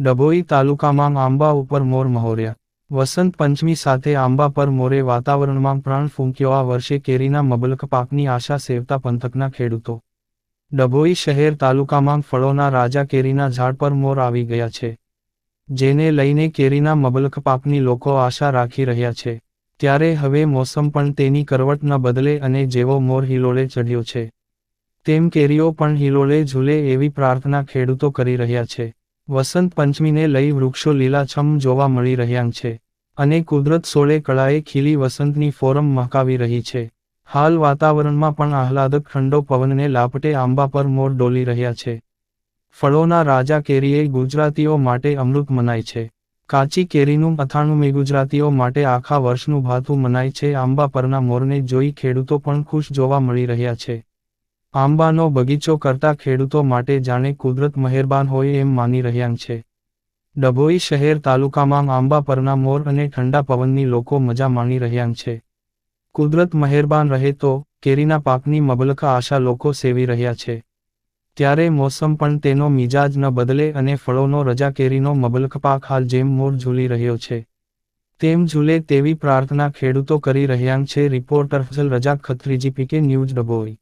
ડભોઈ તાલુકામાં આંબા ઉપર મોર મહોર્યા. વસંત પંચમી સાથે આંબા પર મોરે વાતાવરણમાં પ્રાણ ફૂંક્યો. આ વર્ષે કેરીના મબલક પાકની આશા સેવતા પંથકના ખેડૂતો. ડભોઈ શહેર તાલુકામાં ફળોના રાજા કેરીના ઝાડ પર મોર આવી ગયા છે. જેને લઈને કેરીના મબલક પાકની લોકો આશા રાખી રહ્યા છે. ત્યારે હવે મોસમ પણ તેની કરવટ ન બદલે અને જેવો મોર હિલોળે ચઢ્યો છે. તેમ કેરીઓ પણ હિલોળે ઝૂલે એવી પ્રાર્થના ખેડૂતો કરી રહ્યા છે. વસંત પંચમીને લઈ વૃક્ષો લીલાછમ જોવા મળી રહ્યા છે અને કુદરત સોળે કળાએ ખીલી વસંતની ફોરમ મહકાવી રહી છે. હાલ વાતાવરણમાં પણ આહલાદક ઠંડો પવનને લાપટે આંબા પર મોર ડોલી રહ્યા છે. ફળોના રાજા કેરીએ ગુજરાતીઓ માટે અમૃત મનાય છે. કાચી કેરીનું અથાણું મે ગુજરાતીઓ માટે આખા વર્ષનું ભાથું મનાય છે. આંબા પરના મોરને જોઈ ખેડૂતો પણ ખુશ જોવા મળી રહ્યા છે. આંબાનો બગીચો કરતા ખેડૂતો માટે જાણે કુદરત મહેરબાન હોય એમ માની રહ્યા છે. ડભોઈ શહેર તાલુકામાં આંબા પરના મોર અને ઠંડા પવનની લોકો મજા માણી રહ્યા છે. કુદરત મહેરબાન રહે તો કેરીના પાકની મબલકા આશા લોકો સેવી રહ્યા છે. ત્યારે મોસમ પણ તેનો મિજાજ ન બદલે અને ફળોનો રજા કેરીનો મબલક પાક હાલ જેમ મોર ઝૂલી રહ્યો છે. તેમ ઝૂલે તેવી પ્રાર્થના ખેડૂતો કરી રહ્યા છે. રિપોર્ટર ફસલ રજા ખત્રીજી પીકે ન્યૂઝ ડભોઈ.